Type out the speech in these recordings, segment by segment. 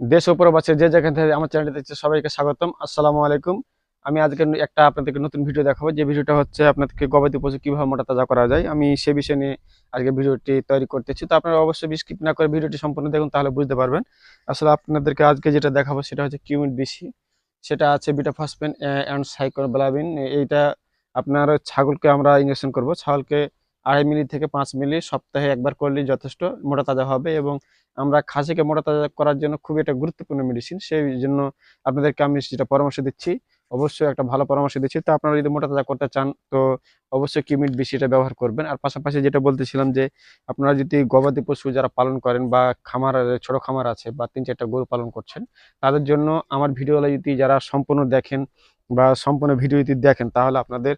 দেশ ও প্রবাসে যে যেখান থেকে আমার চ্যানেলটি দেখছে সবাইকে স্বাগতম। আসসালামু আলাইকুম। আমি আজকে একটা আপনাদেরকে নতুন ভিডিও দেখাবো। যে ভিডিওটা হচ্ছে আপনাদেরকে গবাদি পশু কীভাবে মোটা তাজা করা যায়। আমি সে বিষয় নিয়ে আজকে ভিডিওটি তৈরি করতেছি। তো আপনারা অবশ্যই স্কিপ না করে ভিডিওটি সম্পূর্ণ দেখুন, তাহলে বুঝতে পারবেন। আসলে আপনাদেরকে আজকে যেটা দেখাবো সেটা হচ্ছে কিউমিট বিসি সেটা আছে বিটা ফসফেন অ্যান্ড সাইকোব্লাবিন এইটা আপনার ছাগলকে আমরা ইঞ্জেকশন করব। ছাগলকে আড়াই মিলি থেকে পাঁচ মিলি সপ্তাহে একবার করলেই যথেষ্ট, মোটা তাজা হবে এবং আমরা খাসিকে মোটা তাজা করার জন্য খুবই একটা গুরুত্বপূর্ণ মেডিসিন সেই জন্য আপনাদেরকে আমি যেটা পরামর্শ দিচ্ছি, অবশ্যই একটা ভালো পরামর্শ দিচ্ছি। তো আপনারা যদি মোটা তাজা করতে চান, তো অবশ্যই কিউমিট বিসিটা ব্যবহার করবেন। আর পাশাপাশি যেটা বলতেছিলাম যে, আপনারা যদি গবাদি পশু যারা পালন করেন বা খামার, ছোট খামার আছে বা তিন চারটা গরু পালন করছেন, তাদের জন্য আমার ভিডিওগুলো যদি যারা সম্পূর্ণ দেখেন বা সম্পূর্ণ ভিডিও যদি দেখেন, তাহলে আপনাদের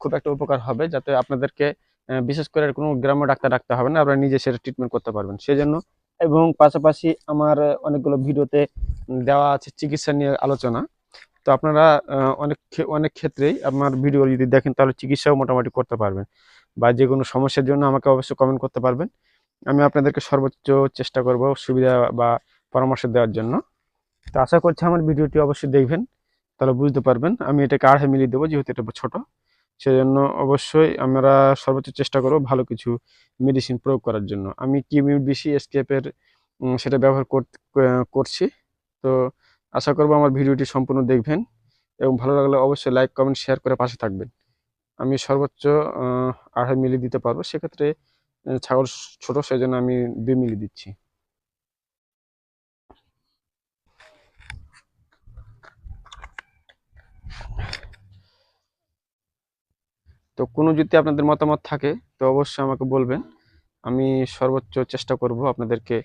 খুব একটা উপকার হবে। যাতে আপনাদেরকে বিশেষ করে কোনো গ্রাম্য ডাক্তার রাখতে হবে না, আপনারা নিজে সেটা ট্রিটমেন্ট করতে পারবেন। সেই জন্য এবং পাশাপাশি আমার অনেকগুলো ভিডিওতে দেওয়া আছে চিকিৎসা নিয়ে আলোচনা। তো আপনারা অনেক অনেক ক্ষেত্রেই আমার ভিডিও যদি দেখেন, তাহলে চিকিৎসাও মোটামুটি করতে পারবেন বা যে কোনো সমস্যার জন্য আমাকে অবশ্যই কমেন্ট করতে পারবেন। আমি আপনাদেরকে সর্বোচ্চ চেষ্টা করব সুবিধা বা পরামর্শ দেওয়ার জন্য। তো আশা করছি আমার ভিডিওটি অবশ্যই দেখবেন, তাহলে বুঝতে পারবেন। আমি এটাকে আড়াই মিলিয়ে দেবো, যেহেতু এটা ছোট। সেজন্য অবশ্যই আমরা সর্বোচ্চ চেষ্টা করব ভালো কিছু মেডিসিন প্রয়োগ করার জন্য। আমি কিউমিউ বিসি স্কেপের সেটা ব্যবহার কর- করছি। তো আশা করব আমার ভিডিওটি সম্পূর্ণ দেখবেন এবং ভালো লাগলে অবশ্যই লাইক কমেন্ট শেয়ার করে পাশে থাকবেন। আমি সর্বোচ্চ আড়াই মিলি দিতে পারব। সেক্ষেত্রে ছাগল ছোট, সেজন্য আমি দুই মিলি দিচ্ছি। তো কোনো যদি আপনাদের মতামত থাকে, তো অবশ্যই আমাকে বলবেন। আমি সর্বোচ্চ চেষ্টা করব আপনাদেরকে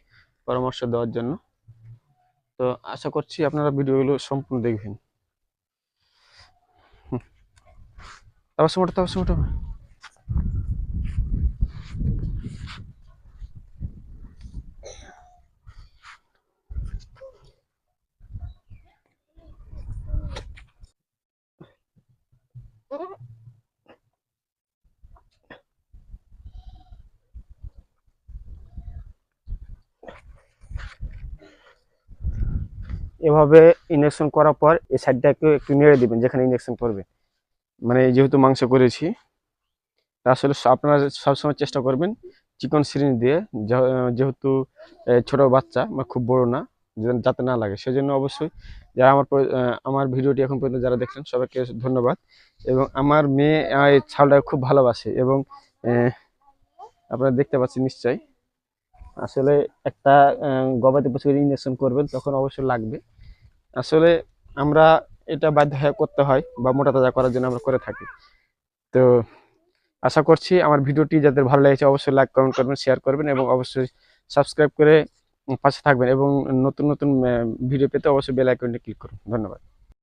পরামর্শ দেওয়ার জন্য। তো আশা করছি আপনারা ভিডিওগুলো সম্পূর্ণ দেখবেন। তারপর মোটো তারপর মোটো এভাবে ইঞ্জেকশন করার পর এই সাইডটাকে একটু নেড়ে দিবেন, যেখানে ইঞ্জেকশন করবে। মানে যেহেতু মাংস করেছি আসলে আপনারা সবসময় চেষ্টা করবেন চিকন সিরিঞ্জ দিয়ে যেহেতু ছোট বাচ্চা, বা খুব বড় না যাতে না লাগে। সেজন্য অবশ্যই যারা আমার আমার ভিডিওটি এখন পর্যন্ত যারা দেখলেন, সবাইকে ধন্যবাদ। এবং আমার মেয়ে এই ছাগলটাকে খুব ভালোবাসে এবং আপনারা দেখতে পাচ্ছেন নিশ্চয়ই। আসলে একটা গবাদি পশু ইঞ্জেকশন করবেন, তখন অবশ্যই লাগবে। আসলে আমরা এটা বাধ্য হয়ে করতে হয় বা মোটা তাজা করার জন্য আমরা করে থাকি। তো আশা করছি আমার ভিডিওটি যাদের ভালো লেগেছে অবশ্যই লাইক কমেন্ট করবেন শেয়ার করবেন এবং অবশ্যই সাবস্ক্রাইব করে পাশে থাকবেন এবং নতুন নতুন ভিডিও পেতে অবশ্যই বেল আইকনটি ক্লিক করুন। ধন্যবাদ।